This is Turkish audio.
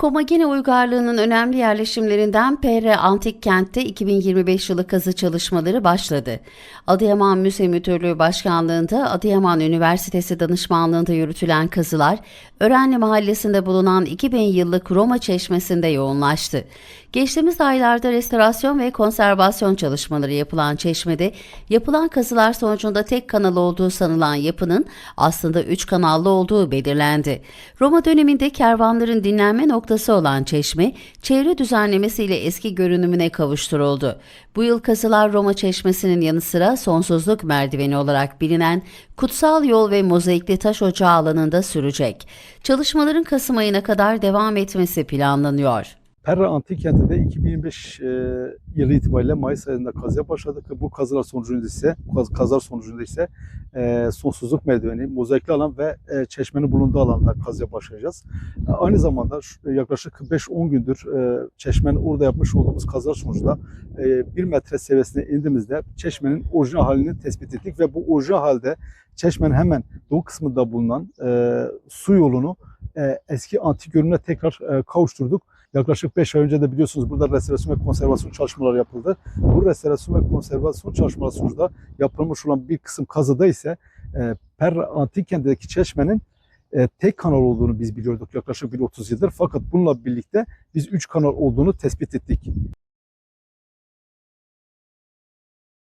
Komagene uygarlığının önemli yerleşimlerinden PR Antik Kent'te 2025 yılı kazı çalışmaları başladı. Adıyaman Müze Müdürlüğü Başkanlığında Adıyaman Üniversitesi danışmanlığında yürütülen kazılar, Örenli Mahallesi'nde bulunan 2000 yıllık Roma Çeşmesi'nde yoğunlaştı. Geçtiğimiz aylarda restorasyon ve konservasyon çalışmaları yapılan çeşmede, yapılan kazılar sonucunda tek kanal olduğu sanılan yapının aslında üç kanallı olduğu belirlendi. Roma döneminde kervanların dinlenme noktası olan çeşme, çevre düzenlemesiyle eski görünümüne kavuşturuldu. Bu yıl kazılar Roma Çeşmesi'nin yanı sıra sonsuzluk merdiveni olarak bilinen kutsal yol ve mozaikli taş ocağı alanında sürecek. Çalışmaların Kasım ayına kadar devam etmesi planlanıyor. Perra Antik Kenti'nde 2025 e, yılı itibariyle Mayıs ayında kazıya başladık bu kazılar sonucunda ise kaz- kazılar sonucunda ise e, sonsuzluk merdiveni, mozaikli alan ve e, çeşmenin bulunduğu alanda kazıya başlayacağız. E, aynı zamanda şu- yaklaşık 5-10 gündür e, çeşmenin orada yapmış olduğumuz kazılar sonucunda e, 1 metre seviyesine indiğimizde çeşmenin orijinal halini tespit ettik ve bu orijinal halde çeşmenin hemen doğu kısmında bulunan e, su yolunu e, eski antik görünüme tekrar e, kavuşturduk. Yaklaşık 5 ay önce de biliyorsunuz burada restorasyon ve konservasyon çalışmaları yapıldı. Bu restorasyon ve konservasyon çalışmaları sonucunda yapılmış olan bir kısım kazıda ise e, Per Antik Kent'teki çeşmenin e, tek kanal olduğunu biz biliyorduk yaklaşık bir 30 yıldır. Fakat bununla birlikte biz 3 kanal olduğunu tespit ettik.